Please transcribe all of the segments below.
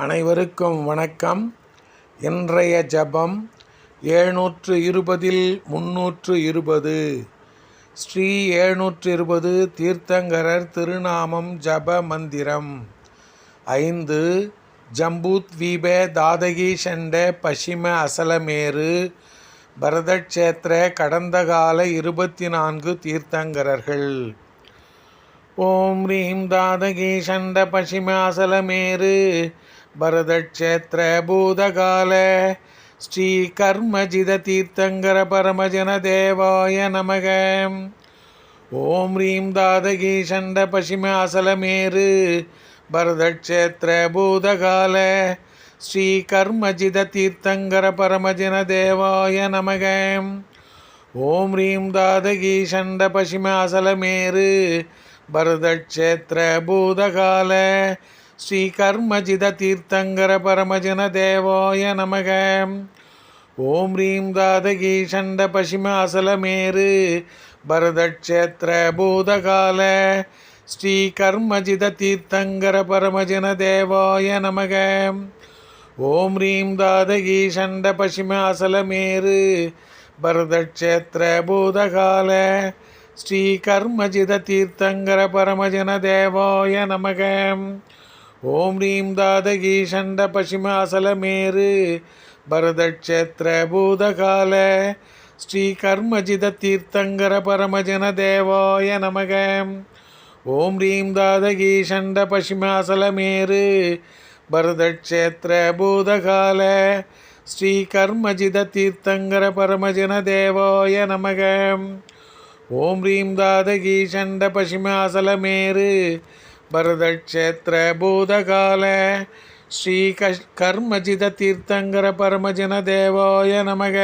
அனைவருக்கும் வணக்கம். இன்றைய ஜபம் ஏழ்நூற்று இருபதில் முன்னூற்று இருபது ஸ்ரீ ஏழ்நூற்று இருபது தீர்த்தங்கரர் திருநாமம் ஜப மந்திரம். ஐந்து ஜம்பூத்வீப தாதகி ஷண்ட பசிம அசலமேரு. பரதக்ஷேத்திர கடந்த கால இருபத்தி நான்கு தீர்த்தங்கரர்கள். ஓம் ரீம் தாதகி ஷண்ட பசிம அசலமேறு பூதகால ஸ்ரீ கர்மஜித தீர்த்தங்கர பரமஜன தேவாய நமக. ஓம் ரீம் தாதகி சண்ட பசிம பசிமாசலமேரு பரதக்ஷேத்திர பூதகால ஸ்ரீ கர்மஜித தீர்த்தங்கர பரமஜன தேவாய நமக. ஓம் ரீம் தாதகி சண்ட பசிம பசிமாசலமேரு பரதக்ஷேத்திர பூதகால ஸ்ரீ கர்மஜித தீர்த்தங்கர பரமஜன தேவாய நமக. ஓம் ரீம் தாதகி சண்ட பசிம அசலமேரு பரதக்ஷேத்திர பூதகால. ஸ்ரீ கர்மஜித தீர்த்தங்கர பரமஜன தேவாய நமக. ஓம் ரீம் தாதகி சண்ட பசிம அசலமேரு பரதக்ஷேத்திர பூதகால. ஸ்ரீ கர்மஜித தீர்த்தங்கர பரமஜன தேவாய நமகம் ஓம் ரீம் தாதகி சண்ட பசிமாசலமேரு பரதக்ஷேத்திர பூதகால ஸ்ரீ கர்மஜித தீர்த்தங்கர பரமஜன தேவாய நமக. ஓம் ரீம் தாதகி சண்ட பசிமாசலமேரு பரதக்ஷேத்திர பூதகால ஸ்ரீ கர்மஜித தீர்த்தங்கர பரமஜன தேவாய நமக. ஓம் ரீம் தாதகி சண்ட பசிமாசலமேரு பரதக்ஷேத்திர பூதகால ஸ்ரீ கஷ் கர்மஜித தீர்த்தங்கர பரமஜன தேவாய நமக.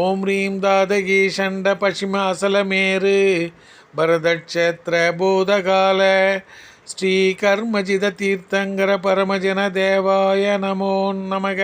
ஓம் ரீம் தாதகி ஷண்ட பசிமாசலமேரு பரதக்ஷேத்திர பூதகால ஸ்ரீ கர்மஜித தீர்த்தங்கர பரமஜன தேவாய நமோ நமக.